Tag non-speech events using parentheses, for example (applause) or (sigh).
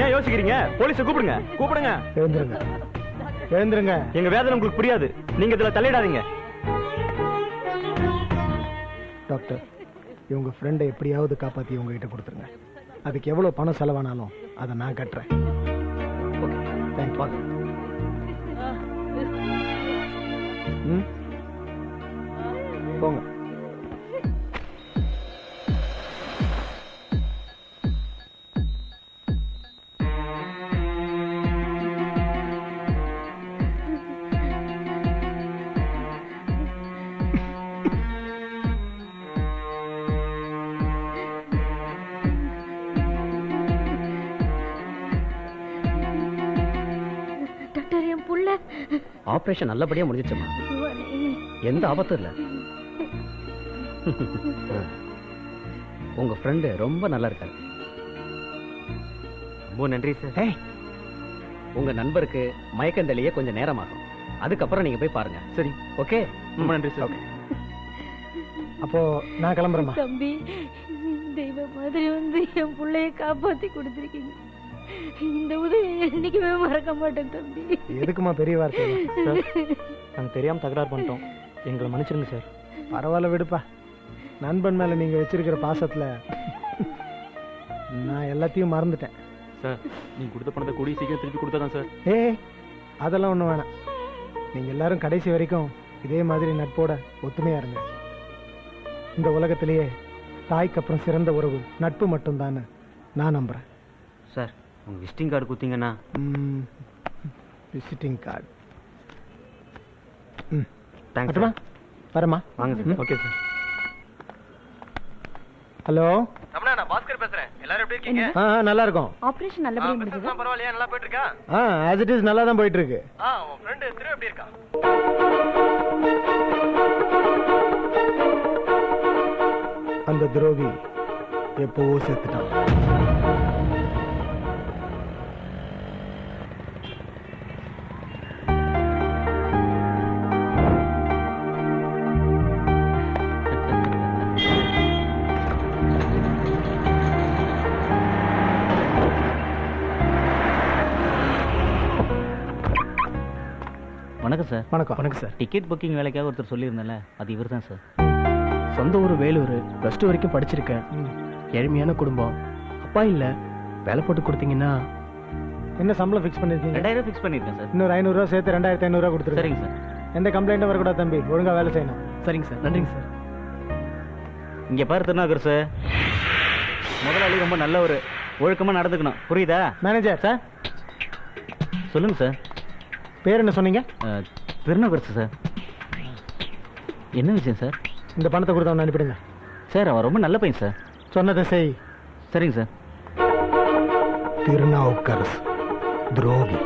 ஏன் யோசிக்கிறீங்க? போலீஸை கூப்பிடுங்க. கூப்பிடுங்க. எழுந்துருங்க. எழுந்துருங்க. எங்க வேதனை உங்களுக்கு புரியாது. நீங்க இதுல தலையிடாதீங்க டாக்டர் இவங்க ஃப்ரெண்டை எப்படியாவது காப்பாற்றி உங்ககிட்ட கொடுத்துருங்க. அதுக்கு எவ்வளோ பணம் செலவானாலும் அதை நான் கட்டுறேன். ஓகே தேங்க் பாக்க ம்? ஆபரேஷன் நல்லபடியா முடிஞ்சிச்சுமா சிவானி. எந்த ஆபத்தும் இல்ல. (laughs) உங்க ஃப்ரெண்டு ரொம்ப நல்லா இருக்காரு. ரொம்ப நன்றி சார் உங்க நண்பருக்கு மயக்கம் தெளிய கொஞ்சம் நேரமாகும். அதுக்கப்புறம் நீங்க போய் பாருங்க. சரி. ஓகே? ரொம்ப நன்றி சார் அப்போ நான் கிளம்புறேம்மா. தம்பி தெய்வ மாதிரி வந்து என் புள்ளைய காப்பாத்தி கொடுத்துருக்கீங்க. இந்த உதவி என்னைக்குமே மறக்க மாட்டேன் தம்பி. எதுக்குமா பெரிய வார்த்தை? சார் நாங்க தெரியாம தகராறு பண்ணிட்டோம். எங்களை மன்னிச்சிருங்க சார். பரவாயில்ல விடுப்பா. நண்பன் மேல நீங்க வச்சிருக்கிற பாசத்துல நான் எல்லாத்தையும் மறந்துட்டேன். சார் நீங்க கொடுத்த பணத்தை கூடிய சீக்கிரம் திருப்பி கொடுத்தா சார். ஏய் அதெல்லாம் ஒண்ணும் வேணாம். நீங்க எல்லாரும் கடைசி வரைக்கும் இதே மாதிரி நட்போட ஒத்துமையா இருங்க. இந்த உலகத்திலேயே தாய்க்கு அப்புறம் சிறந்த உறவு நட்பு மட்டும்தான்னு நான் நம்புறேன். சார் உங்க விசிட்டிங் கார்டு கொடுத்தீங்கன்னா. விசிட்டிங் கார்டு ம். தேங்க்ஸ் மட்டுமா வரமா வாங்க sir okay sir hello? Ramana நான் பாஸ்கர் பேசுறேன். எல்லாரும் எப்படி இருக்கீங்க? ஆ நல்லா இருக்கும் ஆபரேஷன் நல்லபடியா முடிஞ்சது. பரவாயில்லையா? நல்லா போயிட்டு இருக்கா ஆ ஆஸ் இட் இஸ் நல்லா தான் போயிட்டு இருக்கு ஆ உன் ஃப்ரெண்டு திரு எப்படி இருக்கா? அந்த துரோகி எப்போவோ செத்துட்டான். வணக்கம் சார். வணக்கம். வணக்கம் சார். டிக்கெட் புக்கிங் வேலைக்காக ஒருத்தர் சொல்லியிருந்தேன்ல அது இவர் தான் சார். சொந்த ஊர் வேலூர் ப்ளஸ் டூ வரைக்கும் படிச்சிருக்கேன். ம். ஏழ்மையான குடும்பம். அப்பா இல்லை வேலை போட்டு கொடுத்தீங்கன்னா என்ன சம்பளம் ஃபிக்ஸ் பண்ணிருக்கீங்க? ரெண்டாயிரம் ஃபிக்ஸ் பண்ணியிருக்கேன் சார். இன்னொரு ஐநூறுரூவா சேர்த்து ரெண்டாயிரத்தி ஐநூறுரூவா கொடுத்துருங்க. சரிங்க சார். எந்த கம்ப்ளைண்ட்டும் வரக்கூடாது தம்பி. ஒழுங்கா வேலை செய்யணும். சரிங்க சார். நன்றிங்க சார். இங்க பாரு திருநாகர் சார். முதலாளி ரொம்ப நல்லவர். ஒழுக்கமா நடந்துக்கணும். புரியுதா? Manager sir. சொல்லுங்க சார். பேர் என்ன சொன்னீங்க? அஹ், திருநாகர் சார். என்ன விஷயம் சார்? இந்த பணத்தை கொடுத்து அவனை அனுப்பிடுங்க. சார் அவன் ரொம்ப நல்ல பையன் சார். சொன்னதை செய். சரிங்க சார். திருநாவுக்கரசு துரோகி.